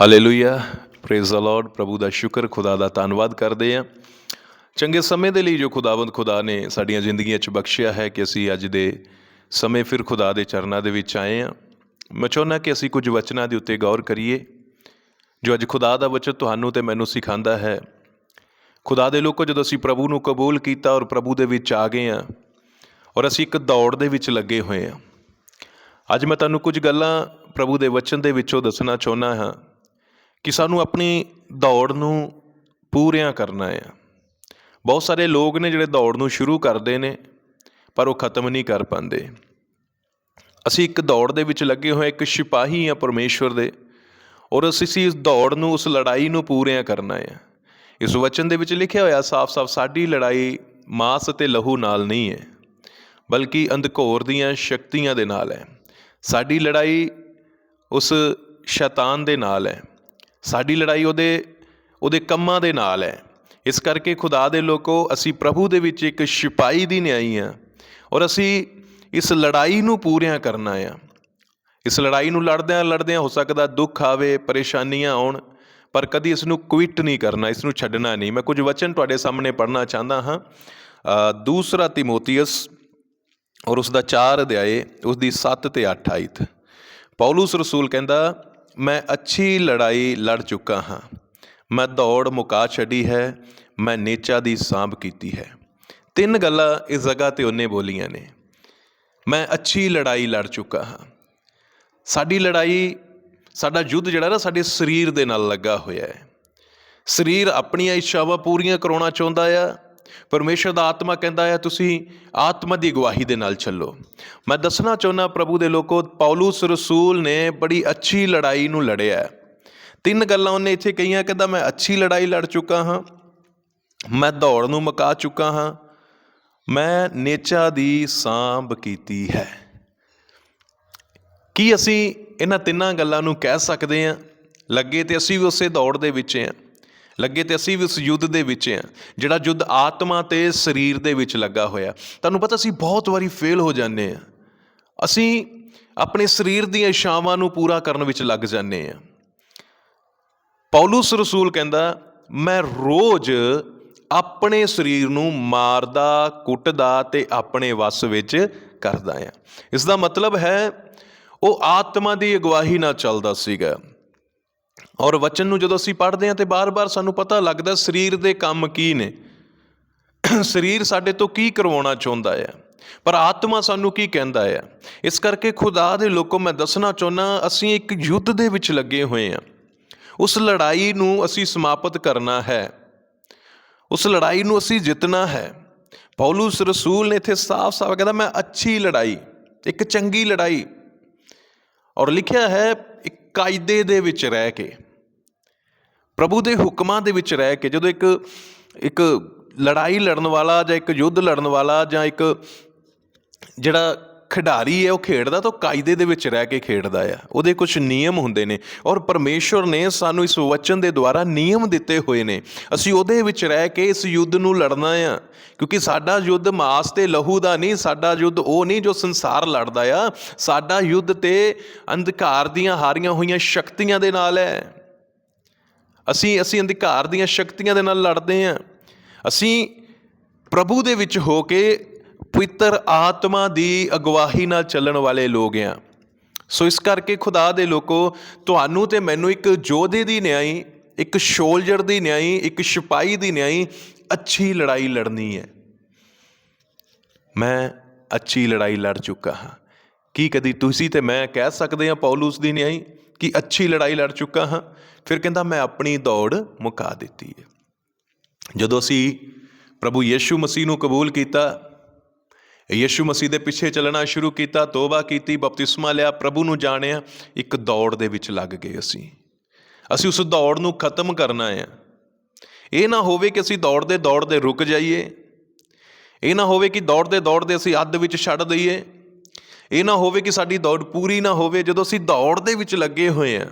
Hallelujah praise the Lord ਪ੍ਰਭੂ ਦਾ ਸ਼ੁਕਰ, ਖੁਦਾ ਦਾ ਧੰਨਵਾਦ ਕਰਦੇ ਹਾਂ। ਚੰਗੇ ਸਮੇਂ ਦੇ ਲਈ ਜੋ ਖੁਦਾਵੰਦ ਖੁਦਾ ਨੇ ਸਾਡੀਆਂ ਜ਼ਿੰਦਗੀਆਂ 'ਚ ਬਖਸ਼ਿਆ ਹੈ ਕਿ ਅਸੀਂ ਅੱਜ ਦੇ ਸਮੇਂ ਫਿਰ ਖੁਦਾ ਦੇ ਚਰਨਾਂ ਦੇ ਵਿੱਚ ਆਏ ਹਾਂ। ਮੈਂ ਚਾਹੁੰਦਾ ਕਿ ਅਸੀਂ ਕੁਝ ਵਚਨਾਂ ਦੇ ਉੱਤੇ ਗੌਰ ਕਰੀਏ। ਜੋ ਅੱਜ ਖੁਦਾ ਦਾ ਵਚਨ ਤੁਹਾਨੂੰ ਤੇ ਮੈਨੂੰ ਸਿਖਾਉਂਦਾ ਹੈ। ਖੁਦਾ ਦੇ ਲੋਕੋ, ਜਦੋਂ ਅਸੀਂ ਪ੍ਰਭੂ ਨੂੰ ਕਬੂਲ ਕੀਤਾ ਔਰ ਪ੍ਰਭੂ ਦੇ ਵਿੱਚ ਆ ਗਏ ਹਾਂ ਔਰ ਅਸੀਂ ਇੱਕ ਦੌੜ ਦੇ ਵਿੱਚ ਲੱਗੇ ਹੋਏ ਹਾਂ। ਅੱਜ ਮੈਂ ਤੁਹਾਨੂੰ ਕੁਝ ਗੱਲਾਂ ਪ੍ਰਭੂ ਦੇ ਵਚਨ ਦੇ ਵਿੱਚੋਂ ਦੱਸਣਾ ਚਾਹੁੰਦਾ ਹਾਂ। ਕਿ ਸਾਨੂੰ ਆਪਣੀ ਦੌੜ ਨੂੰ ਪੂਰਿਆਂ ਕਰਨਾ ਆ ਬਹੁਤ ਸਾਰੇ ਲੋਕ ਨੇ ਜਿਹੜੇ ਦੌੜ ਨੂੰ ਸ਼ੁਰੂ ਕਰਦੇ ਨੇ, ਪਰ ਉਹ ਖਤਮ ਨਹੀਂ ਕਰ ਪਾਉਂਦੇ। ਅਸੀਂ ਇੱਕ ਦੌੜ ਦੇ ਵਿੱਚ ਲੱਗੇ ਹੋਏ ਇੱਕ ਸਿਪਾਹੀ ਆ ਪਰਮੇਸ਼ਵਰ ਦੇ, ਔਰ ਅਸੀਂ ਇਸ ਦੌੜ ਨੂੰ, ਉਸ ਲੜਾਈ ਨੂੰ ਪੂਰਿਆਂ ਕਰਨਾ ਹੈ। ਇਸ ਵਚਨ ਦੇ ਵਿੱਚ ਲਿਖਿਆ ਹੋਇਆ, ਸਾਫ਼-ਸਾਫ਼ ਸਾਡੀ ਲੜਾਈ ਮਾਸ ਅਤੇ ਲਹੂ ਨਾਲ ਨਹੀਂ ਹੈ, ਬਲਕਿ ਅੰਧਕੋਰ ਦੀਆਂ ਸ਼ਕਤੀਆਂ ਦੇ ਨਾਲ ਹੈ। ਸਾਡੀ ਲੜਾਈ ਉਸ ਸ਼ੈਤਾਨ ਦੇ ਨਾਲ ਹੈ। ਸਾਡੀ ਲੜਾਈ ਉਹਦੇ ਉਹਦੇ ਕੰਮਾਂ ਦੇ ਨਾਲ ਹੈ। ਇਸ ਕਰਕੇ ਖੁਦਾ ਦੇ ਲੋਕੋ, ਅਸੀਂ ਪ੍ਰਭੂ ਦੇ ਵਿੱਚ ਇੱਕ ਸਿਪਾਹੀ ਦੀ ਨਿਆਈ ਆ ਔਰ ਅਸੀਂ ਇਸ ਲੜਾਈ ਨੂੰ ਪੂਰਿਆਂ ਕਰਨਾ ਆ। ਇਸ ਲੜਾਈ ਨੂੰ ਲੜਦਿਆਂ ਲੜਦਿਆਂ ਹੋ ਸਕਦਾ ਦੁੱਖ ਆਵੇ, ਪਰੇਸ਼ਾਨੀਆਂ ਆਉਣ, ਪਰ ਕਦੀ ਇਸ ਨੂੰ ਕੁਇਟ ਨਹੀਂ ਕਰਨਾ, ਇਸ ਨੂੰ ਛੱਡਣਾ ਨਹੀਂ। ਮੈਂ ਕੁਝ ਵਚਨ ਤੁਹਾਡੇ ਸਾਹਮਣੇ ਪੜ੍ਹਨਾ ਚਾਹੁੰਦਾ ਹਾਂ। ਦੂਸਰਾ ਤਿਮੋਥੀਅਸ ਔਰ ਉਸ ਦਾ 4 ਅਧਿਆਏ ਉਸ ਦੀ 7 ਤੇ 8 ਆਇਤ ਪੌਲਸ ਰਸੂਲ ਕਹਿੰਦਾ ਮੈਂ ਅੱਛੀ ਲੜਾਈ ਲੜ ਚੁੱਕਾ ਹਾਂ। ਮੈਂ ਦੌੜ ਮੁਕਾ ਛੱਡੀ ਹੈ। ਮੈਂ ਨੇਚਾ ਦੀ ਸਾਂਭ ਕੀਤੀ ਹੈ। ਤਿੰਨ ਗੱਲਾਂ ਇਸ ਜਗ੍ਹਾ ਤੇ ਉਹਨੇ ਬੋਲੀਆਂ ਨੇ। ਮੈਂ ਅੱਛੀ ਲੜਾਈ ਲੜ ਚੁੱਕਾ ਹਾਂ। ਸਾਡੀ ਲੜਾਈ, ਸਾਡਾ ਯੁੱਧ ਜਿਹੜਾ ਨਾ ਸਾਡੇ ਸਰੀਰ ਦੇ ਨਾਲ ਲੱਗਾ ਹੋਇਆ ਹੈ। ਸਰੀਰ ਆਪਣੀਆਂ ਇੱਛਾਵਾਂ ਪੂਰੀਆਂ ਕਰਾਉਣਾ ਚਾਹੁੰਦਾ ਆ। ਪਰਮੇਸ਼ਰ ਦਾ ਆਤਮਾ ਕਹਿੰਦਾ ਹੈ, ਤੁਸੀਂ ਆਤਮਾ ਦੀ ਗਵਾਹੀ ਦੇ ਨਾਲ ਚੱਲੋ। ਮੈਂ ਦੱਸਣਾ ਚਾਹੁੰਦਾ ਪ੍ਰਭੂ ਦੇ ਲੋਕੋ, ਪੌਲਸ ਰਸੂਲ ਨੇ ਬੜੀ ਅੱਛੀ ਲੜਾਈ ਨੂੰ ਲੜਿਆ ਹੈ। ਤਿੰਨ ਗੱਲਾਂ ਉਹਨੇ ਇੱਥੇ ਕਹੀਆਂ, ਕਹਿੰਦਾ ਮੈਂ ਅੱਛੀ ਲੜਾਈ ਲੜ ਚੁੱਕਾ ਹਾਂ, ਮੈਂ ਦੌੜ ਨੂੰ ਮੁਕਾ ਚੁੱਕਾ ਹਾਂ, ਮੈਂ ਨੇਚਾ ਦੀ ਸਾਂਭ ਕੀਤੀ ਹੈ। ਕੀ ਅਸੀਂ ਇਹਨਾਂ ਤਿੰਨਾਂ ਗੱਲਾਂ ਨੂੰ ਕਹਿ ਸਕਦੇ ਹਾਂ? ਲੱਗੇ ਤੇ ਅਸੀਂ ਵੀ ਉਸੇ ਦੌੜ ਦੇ ਵਿੱਚ ਹਾਂ। ਲੱਗੇ ਤੇ ਅਸੀਂ ਵੀ ਉਸ ਯੁੱਧ ਦੇ ਵਿੱਚ ਹਾਂ, ਜਿਹੜਾ ਯੁੱਧ ਆਤਮਾ ਤੇ ਸਰੀਰ ਦੇ ਵਿੱਚ ਲੱਗਾ ਹੋਇਆ। ਤੁਹਾਨੂੰ ਪਤਾ ਅਸੀਂ ਬਹੁਤ ਵਾਰੀ ਫੇਲ ਹੋ ਜਾਂਦੇ ਹਾਂ। ਅਸੀਂ ਆਪਣੇ ਸਰੀਰ ਦੀਆਂ ਇਸ਼ਾਵਾਂ ਨੂੰ ਪੂਰਾ ਕਰਨ ਵਿੱਚ ਲੱਗ ਜਾਂਦੇ ਹਾਂ। ਪੌਲਸ ਰਸੂਲ ਕਹਿੰਦਾ, ਮੈਂ ਰੋਜ਼ ਆਪਣੇ ਸਰੀਰ ਨੂੰ ਮਾਰਦਾ, ਕੁੱਟਦਾ ਤੇ ਆਪਣੇ ਵਸ ਵਿੱਚ ਕਰਦਾ ਆ ਇਸ ਦਾ ਮਤਲਬ ਹੈ, ਉਹ ਆਤਮਾ ਦੀ ਅਗਵਾਹੀ ਨਾਲ ਚੱਲਦਾ ਸੀਗਾ। ਔਰ ਵਚਨ ਨੂੰ ਜਦੋਂ ਅਸੀਂ ਪੜ੍ਹਦੇ ਹਾਂ ਤੇ ਬਾਰ-ਬਾਰ ਸਾਨੂੰ ਪਤਾ ਲੱਗਦਾ ਸਰੀਰ ਦੇ ਕੰਮ ਕੀ ਨੇ। ਸਰੀਰ ਸਾਡੇ ਤੋਂ ਕੀ ਕਰਵਾਉਣਾ ਚਾਹੁੰਦਾ ਹੈ? ਪਰ ਆਤਮਾ ਸਾਨੂੰ ਕੀ ਕਹਿੰਦਾ ਹੈ? ਇਸ ਕਰਕੇ ਖੁਦਾ ਦੇ ਲੋਕੋ ਮੈਂ ਦੱਸਣਾ ਚਾਹੁੰਦਾ, ਅਸੀਂ ਇੱਕ ਯੁੱਧ ਦੇ ਵਿੱਚ ਲੱਗੇ ਹੋਏ ਹਾਂ। ਉਸ ਲੜਾਈ ਨੂੰ ਅਸੀਂ ਸਮਾਪਤ ਕਰਨਾ ਹੈ। ਉਸ ਲੜਾਈ ਨੂੰ ਅਸੀਂ ਜਿੱਤਣਾ ਹੈ। ਪੌਲਸ ਰਸੂਲ ਨੇ ਇੱਥੇ ਸਾਫ਼-ਸਾਫ਼ ਕਹਿੰਦਾ, ਮੈਂ ਅੱਛੀ ਲੜਾਈ, ਇੱਕ ਚੰਗੀ ਲੜਾਈ। ਔਰ ਲਿਖਿਆ ਹੈ, ਇੱਕ ਕਾਇਦੇ ਦੇ ਵਿੱਚ ਰਹਿ ਕੇ। ਪ੍ਰਭੂ ਦੇ ਹੁਕਮਾਂ ਦੇ ਵਿੱਚ ਰਹਿ ਕੇ ਜਦੋਂ ਇੱਕ ਇੱਕ ਲੜਾਈ ਲੜਨ ਵਾਲਾ ਜਾਂ ਇੱਕ ਯੁੱਧ ਲੜਨ ਵਾਲਾ ਜਾਂ ਇੱਕ ਜਿਹੜਾ ਖਿਡਾਰੀ ਹੈ ਉਹ ਖੇਡਦਾ ਤਾਂ ਉਹ ਕਾਇਦੇ ਦੇ ਵਿੱਚ ਰਹਿ ਕੇ ਖੇਡਦਾ ਆ। ਉਹਦੇ ਕੁਝ ਨਿਯਮ ਹੁੰਦੇ ਨੇ ਔਰ ਪਰਮੇਸ਼ਵਰ ਨੇ ਸਾਨੂੰ ਇਸ ਵਚਨ ਦੇ ਦੁਆਰਾ ਨਿਯਮ ਦਿੱਤੇ ਹੋਏ ਨੇ। ਅਸੀਂ ਉਹਦੇ ਵਿੱਚ ਰਹਿ ਕੇ ਇਸ ਯੁੱਧ ਨੂੰ ਲੜਨਾ ਆ। ਕਿਉਂਕਿ ਸਾਡਾ ਯੁੱਧ ਮਾਸ ਤੇ ਲਹੂ ਦਾ ਨਹੀਂ, ਸਾਡਾ ਯੁੱਧ ਉਹ ਨਹੀਂ ਜੋ ਸੰਸਾਰ ਲੜਦਾ ਆ। ਸਾਡਾ ਯੁੱਧ ਤੇ ਅੰਧਕਾਰ ਦੀਆਂ ਹਾਰੀਆਂ ਹੋਈਆਂ ਸ਼ਕਤੀਆਂ ਦੇ ਨਾਲ ਹੈ। ਅਸੀਂ ਅਸੀਂ ਅਧਿਕਾਰ ਦੀਆਂ ਸ਼ਕਤੀਆਂ ਦੇ ਨਾਲ ਲੜਦੇ ਹਾਂ। ਅਸੀਂ ਪ੍ਰਭੂ ਦੇ ਵਿੱਚ ਹੋ ਕੇ ਪਵਿੱਤਰ ਆਤਮਾ ਦੀ ਅਗਵਾਹੀ ਨਾਲ ਚੱਲਣ ਵਾਲੇ ਲੋਕ ਹਾਂ। ਸੋ ਇਸ ਕਰਕੇ ਖੁਦਾ ਦੇ ਲੋਕੋ, ਤੁਹਾਨੂੰ ਤੇ ਮੈਨੂੰ ਇੱਕ ਯੋਧੇ ਦੀ ਨਿਆਈ, ਇੱਕ ਸ਼ੋਲਜਰ ਦੀ ਨਿਆਈ, ਇੱਕ ਸਿਪਾਹੀ ਦੀ ਨਿਆਈ ਅੱਛੀ ਲੜਾਈ ਲੜਨੀ ਹੈ। ਮੈਂ ਅੱਛੀ ਲੜਾਈ ਲੜ ਚੁੱਕਾ ਹਾਂ। ਕੀ ਕਦੀ ਤੁਸੀਂ ਤੇ ਮੈਂ ਕਹਿ ਸਕਦੇ ਹਾਂ ਪੌਲਸ ਦੀ ਨਿਆਈ? ਕਿ ਅੱਛੀ ਲੜਾਈ ਲੜ ਚੁੱਕਾ ਹਾਂ। ਫਿਰ ਕਹਿੰਦਾ, ਮੈਂ ਆਪਣੀ ਦੌੜ ਮੁਕਾ ਦਿੱਤੀ ਹੈ। ਜਦੋਂ ਅਸੀਂ ਪ੍ਰਭੂ ਯੀਸ਼ੂ ਮਸੀਹ ਨੂੰ ਕਬੂਲ ਕੀਤਾ, ਯੀਸ਼ੂ ਮਸੀਹ ਦੇ ਪਿੱਛੇ ਚੱਲਣਾ ਸ਼ੁਰੂ ਕੀਤਾ, ਤੋਬਾ ਕੀਤੀ, ਬਪਤਿਸਮਾ ਲਿਆ, ਪ੍ਰਭੂ ਨੂੰ ਜਾਣਿਆ, ਇੱਕ ਦੌੜ ਦੇ ਵਿੱਚ ਲੱਗ ਗਏ ਅਸੀਂ। ਅਸੀਂ ਉਸ ਦੌੜ ਨੂੰ ਖਤਮ ਕਰਨਾ ਹੈ। ਇਹ ਨਾ ਹੋਵੇ ਕਿ ਅਸੀਂ ਦੌੜਦੇ ਦੌੜਦੇ ਰੁਕ ਜਾਈਏ। ਇਹ ਨਾ ਹੋਵੇ ਕਿ ਦੌੜਦੇ ਦੌੜਦੇ ਅਸੀਂ ਅੱਧ ਵਿੱਚ ਛੱਡ ਦਈਏ। ਇਹ ਨਾ ਹੋਵੇ ਕਿ ਸਾਡੀ ਦੌੜ ਪੂਰੀ ਨਾ ਹੋਵੇ, ਜਦੋਂ ਅਸੀਂ ਦੌੜ ਦੇ ਵਿੱਚ ਲੱਗੇ ਹੋਏ ਆ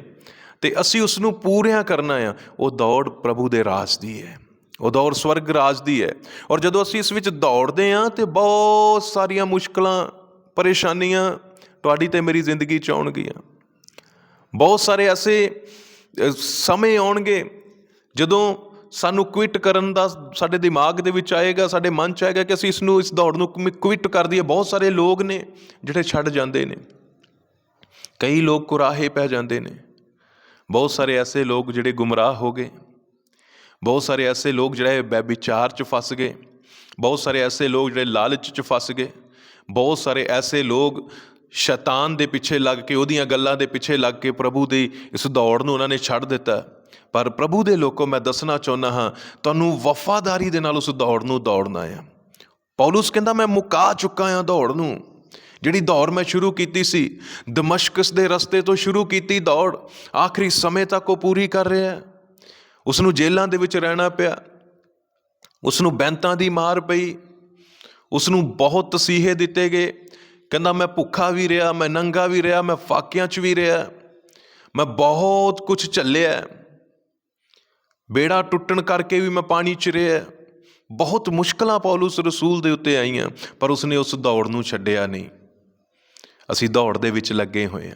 ਤੇ ਅਸੀਂ ਉਸ ਨੂੰ ਪੂਰਿਆਂ ਕਰਨਾ ਆ, ਉਹ ਦੌੜ ਪ੍ਰਭੂ ਦੇ ਰਾਜ ਦੀ ਹੈ। ਉਹ ਦੌੜ ਸਵਰਗ ਰਾਜ ਦੀ ਹੈ। ਔਰ ਜਦੋਂ ਅਸੀਂ ਇਸ ਵਿੱਚ ਦੌੜਦੇ ਆ ਤੇ ਬਹੁਤ ਸਾਰੀਆਂ ਮੁਸ਼ਕਲਾਂ, ਪਰੇਸ਼ਾਨੀਆਂ ਤੁਹਾਡੀ ਤੇ ਮੇਰੀ ਜ਼ਿੰਦਗੀ ਚ ਆਉਣਗੀਆਂ। ਬਹੁਤ ਸਾਰੇ ਐਸੇ ਸਮੇਂ ਆਉਣਗੇ ਜਦੋਂ ਸਾਨੂੰ ਕੁਇਟ ਕਰਨ ਦਾ ਸਾਡੇ ਦਿਮਾਗ ਦੇ ਵਿੱਚ ਆਏਗਾ, ਸਾਡੇ ਮਨ ਚ ਆਏਗਾ ਕਿ ਅਸੀਂ ਇਸ ਨੂੰ, ਇਸ ਦੌੜ ਨੂੰ ਕੁਇਟ ਕਰ ਦਈਏ। ਬਹੁਤ ਸਾਰੇ ਲੋਕ ਨੇ ਜਿਹੜੇ ਛੱਡ ਜਾਂਦੇ ਨੇ। ਕਈ ਲੋਕ ਕੁਰਾਹੇ ਪੈ ਜਾਂਦੇ ਨੇ। ਬਹੁਤ ਸਾਰੇ ਐਸੇ ਲੋਕ ਜਿਹੜੇ ਗੁੰਮਰਾਹ ਹੋ ਗਏ। ਬਹੁਤ ਸਾਰੇ ਐਸੇ ਲੋਕ ਜਿਹੜੇ ਵਿਚਾਰ 'ਚ ਫਸ ਗਏ। ਬਹੁਤ ਸਾਰੇ ਐਸੇ ਲੋਕ ਜਿਹੜੇ ਲਾਲਚ 'ਚ ਫਸ ਗਏ। ਬਹੁਤ ਸਾਰੇ ਐਸੇ ਲੋਕ ਸ਼ੈਤਾਨ ਦੇ ਪਿੱਛੇ ਲੱਗ ਕੇ, ਉਹਦੀਆਂ ਗੱਲਾਂ ਦੇ ਪਿੱਛੇ ਲੱਗ ਕੇ ਪ੍ਰਭੂ ਦੀ ਇਸ ਦੌੜ ਨੂੰ ਉਹਨਾਂ ਨੇ ਛੱਡ ਦਿੱਤਾ। ਪਰ ਪ੍ਰਭੂ ਦੇ ਲੋਕੋ ਮੈਂ ਦੱਸਣਾ ਚਾਹੁੰਦਾ ਹਾਂ, ਤੁਹਾਨੂੰ ਵਫਾਦਾਰੀ ਦੇ ਨਾਲ ਉਸ ਦੌੜ ਨੂੰ ਦੌੜਨਾ ਆ। ਪੌਲਸ ਕਹਿੰਦਾ, ਮੈਂ ਮੁਕਾ ਚੁੱਕਾ ਹਾਂ ਦੌੜ ਨੂੰ। ਜਿਹੜੀ ਦੌੜ ਮੈਂ ਸ਼ੁਰੂ ਕੀਤੀ ਸੀ, ਦਮਸ਼ਕਸ ਦੇ ਰਸਤੇ ਤੋਂ ਸ਼ੁਰੂ ਕੀਤੀ ਦੌੜ, ਆਖਰੀ ਸਮੇਂ ਤੱਕ ਉਹ ਪੂਰੀ ਕਰ ਰਿਹਾ ਹੈ। ਉਸ ਨੂੰ ਜੇਲ੍ਹਾਂ ਦੇ ਵਿੱਚ ਰਹਿਣਾ ਪਿਆ। ਉਸ ਨੂੰ ਬੈਂਤਾਂ ਦੀ ਮਾਰ ਪਈ। ਉਸ ਨੂੰ ਬਹੁਤ ਤਸੀਹੇ ਦਿੱਤੇ ਗਏ। ਕਹਿੰਦਾ, ਮੈਂ ਭੁੱਖਾ ਵੀ ਰਿਹਾ, ਮੈਂ ਨੰਗਾ ਵੀ ਰਿਹਾ, ਮੈਂ ਫਾਕਿਆਂ 'ਚ ਵੀ ਰਿਹਾ। ਮੈਂ ਬਹੁਤ ਕੁਝ ਝੱਲਿਆ। ਬੇੜਾ ਟੁੱਟਣ ਕਰਕੇ ਵੀ ਮੈਂ ਪਾਣੀ 'ਚ ਰਿਹਾ। ਬਹੁਤ ਮੁਸ਼ਕਲਾਂ ਪੌਲਸ ਰਸੂਲ ਦੇ ਉੱਤੇ ਆਈਆਂ, ਪਰ ਉਸਨੇ ਉਸ ਦੌੜ ਨੂੰ ਛੱਡਿਆ ਨਹੀਂ। ਅਸੀਂ ਦੌੜ ਦੇ ਵਿੱਚ ਲੱਗੇ ਹੋਏ ਆ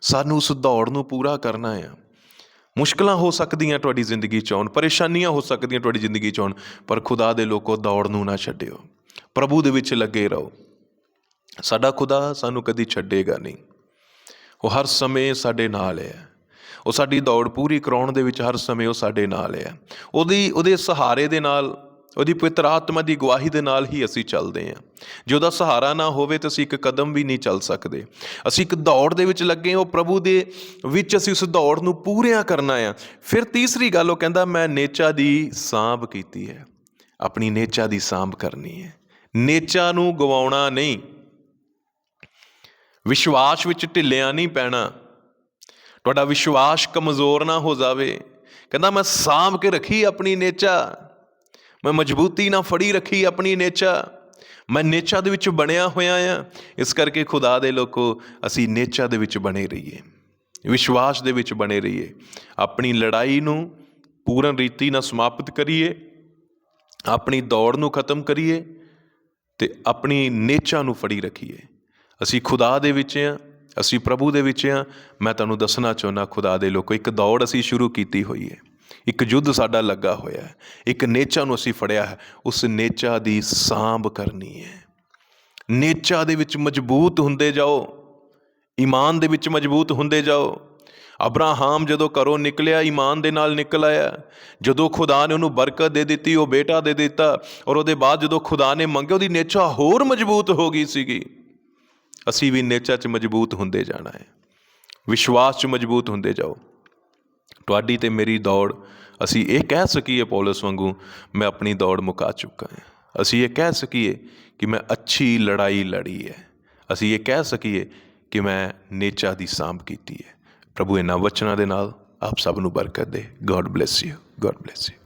ਸਾਨੂੰ ਉਸ ਦੌੜ ਨੂੰ ਪੂਰਾ ਕਰਨਾ ਆ ਮੁਸ਼ਕਲਾਂ ਹੋ ਸਕਦੀਆਂ ਤੁਹਾਡੀ ਜ਼ਿੰਦਗੀ 'ਚ ਆਉਣ, ਪਰੇਸ਼ਾਨੀਆਂ ਹੋ ਸਕਦੀਆਂ ਤੁਹਾਡੀ ਜ਼ਿੰਦਗੀ 'ਚ ਆਉਣ, ਪਰ ਖੁਦਾ ਦੇ ਲੋਕੋ ਦੌੜ ਨੂੰ ਨਾ ਛੱਡਿਓ। ਪ੍ਰਭੂ ਦੇ ਵਿੱਚ ਲੱਗੇ ਰਹੋ। ਸਾਡਾ ਖੁਦਾ ਸਾਨੂੰ ਕਦੀ ਛੱਡੇਗਾ ਨਹੀਂ। ਉਹ ਹਰ ਸਮੇਂ ਸਾਡੇ ਨਾਲ ਹੈ। ਉਹ ਸਾਡੀ ਦੌੜ ਪੂਰੀ ਕਰਾਉਣ ਦੇ ਵਿੱਚ ਹਰ ਸਮੇਂ ਉਹ ਸਾਡੇ ਨਾਲ ਹੈ। ਉਹਦੀ, ਉਹਦੇ ਸਹਾਰੇ ਦੇ ਨਾਲ, ਉਹਦੀ ਪਵਿੱਤਰ ਆਤਮਾ ਦੀ ਗਵਾਹੀ ਦੇ ਨਾਲ ਹੀ ਅਸੀਂ ਚੱਲਦੇ ਹਾਂ। ਜੇ ਉਹਦਾ ਸਹਾਰਾ ਨਾ ਹੋਵੇ ਤਾਂ ਅਸੀਂ ਇੱਕ ਕਦਮ ਵੀ ਨਹੀਂ ਚੱਲ ਸਕਦੇ। ਅਸੀਂ ਇੱਕ ਦੌੜ ਦੇ ਵਿੱਚ ਲੱਗੇ ਹਾਂ, ਉਹ ਪ੍ਰਭੂ ਦੇ ਵਿੱਚ ਅਸੀਂ ਉਸ ਦੌੜ ਨੂੰ ਪੂਰਿਆਂ ਕਰਨਾ ਆ ਫਿਰ ਤੀਸਰੀ ਗੱਲ ਉਹ ਕਹਿੰਦਾ, ਮੈਂ ਨੇਚਾ ਦੀ ਸਾਂਭ ਕੀਤੀ ਹੈ। ਆਪਣੀ ਨੇਚਾ ਦੀ ਸਾਂਭ ਕਰਨੀ ਹੈ। ਨੇਚਾ ਨੂੰ ਗਵਾਉਣਾ ਨਹੀਂ। ਵਿਸ਼ਵਾਸ ਵਿੱਚ ਢਿੱਲਿਆਂ ਨਹੀਂ ਪੈਣਾ। ਤੁਹਾਡਾ ਵਿਸ਼ਵਾਸ ਕਮਜ਼ੋਰ ਨਾ ਹੋ ਜਾਵੇ। ਕਹਿੰਦਾ, ਮੈਂ ਸਾਂਭ ਕੇ ਰੱਖੀ ਆਪਣੀ ਨੇਚਾ। ਮੈਂ ਮਜ਼ਬੂਤੀ ਨਾਲ ਫੜੀ ਰੱਖੀ ਆਪਣੀ ਨੇਚਾ। ਮੈਂ ਨੇਚਾ ਦੇ ਵਿੱਚ ਬਣਿਆ ਹੋਇਆ ਆ। ਇਸ ਕਰਕੇ ਖੁਦਾ ਦੇ ਲੋਕੋ, ਅਸੀਂ ਨੇਚਾ ਦੇ ਵਿੱਚ ਬਣੇ ਰਹੀਏ। ਵਿਸ਼ਵਾਸ ਦੇ ਵਿੱਚ ਬਣੇ ਰਹੀਏ। ਆਪਣੀ ਲੜਾਈ ਨੂੰ ਪੂਰਨ ਰੀਤੀ ਨਾਲ ਸਮਾਪਤ ਕਰੀਏ। ਆਪਣੀ ਦੌੜ ਨੂੰ ਖਤਮ ਕਰੀਏ ਤੇ ਆਪਣੀ ਨੇਚਾ ਨੂੰ ਫੜੀ ਰੱਖੀਏ। ਅਸੀਂ ਖੁਦਾ ਦੇ ਵਿੱਚ ਆ। ਅਸੀਂ ਪ੍ਰਭੂ ਦੇ ਵਿੱਚ ਆ ਮੈਂ ਤੁਹਾਨੂੰ ਦੱਸਣਾ ਚਾਹੁੰਦਾ, ਖੁਦਾ ਦੇ ਲੋਕੋ, ਇੱਕ ਦੌੜ ਅਸੀਂ ਸ਼ੁਰੂ ਕੀਤੀ ਹੋਈ ਹੈ। ਇੱਕ ਯੁੱਧ ਸਾਡਾ ਲੱਗਾ ਹੋਇਆ ਹੈ। ਇੱਕ ਨੇਚਾ ਨੂੰ ਅਸੀਂ ਫੜਿਆ ਹੈ। ਉਸ ਨੇਚਾ ਦੀ ਸਾਂਭ ਕਰਨੀ ਹੈ। ਨੇਚਾ ਦੇ ਵਿੱਚ ਮਜ਼ਬੂਤ ਹੁੰਦੇ ਜਾਓ। ਈਮਾਨ ਦੇ ਵਿੱਚ ਮਜ਼ਬੂਤ ਹੁੰਦੇ ਜਾਓ। ਅਬਰਾਹਾਮ ਜਦੋਂ ਘਰੋਂ ਨਿਕਲਿਆ, ਈਮਾਨ ਦੇ ਨਾਲ ਨਿਕਲ ਆਇਆ। ਜਦੋਂ ਖੁਦਾ ਨੇ ਉਹਨੂੰ ਬਰਕਤ ਦੇ ਦਿੱਤੀ, ਉਹ ਬੇਟਾ ਦੇ ਦਿੱਤਾ। ਔਰ ਉਹਦੇ ਬਾਅਦ ਜਦੋਂ ਖੁਦਾ ਨੇ ਮੰਗਿਆ, ਉਹਦੀ ਨੇਚਾ ਹੋਰ ਮਜ਼ਬੂਤ ਹੋ ਗਈ ਸੀਗੀ। ਅਸੀਂ ਵੀ ਨੇਚਾ 'ਚ ਮਜ਼ਬੂਤ ਹੁੰਦੇ ਜਾਣਾ ਹੈ। ਵਿਸ਼ਵਾਸ 'ਚ ਮਜ਼ਬੂਤ ਹੁੰਦੇ ਜਾਓ। ਤੁਹਾਡੀ ਤੇ ਮੇਰੀ ਦੌੜ, ਅਸੀਂ ਇਹ ਕਹਿ ਸਕੀਏ ਪੌਲਸ ਵਾਂਗੂ, ਮੈਂ ਆਪਣੀ ਦੌੜ ਮੁਕਾ ਚੁੱਕਾ ਹਾਂ। ਅਸੀਂ ਇਹ ਕਹਿ ਸਕੀਏ ਕਿ ਮੈਂ ਅੱਛੀ ਲੜਾਈ ਲੜੀ ਹੈ। ਅਸੀਂ ਇਹ ਕਹਿ ਸਕੀਏ ਕਿ ਮੈਂ ਨੇਚਾ ਦੀ ਸਾਂਭ ਕੀਤੀ ਹੈ। ਪ੍ਰਭੂ ਇਹਨਾਂ ਵਚਨਾਂ ਦੇ ਨਾਲ ਆਪ ਸਭ ਨੂੰ ਬਰਕਤ ਦੇ। God bless you God bless you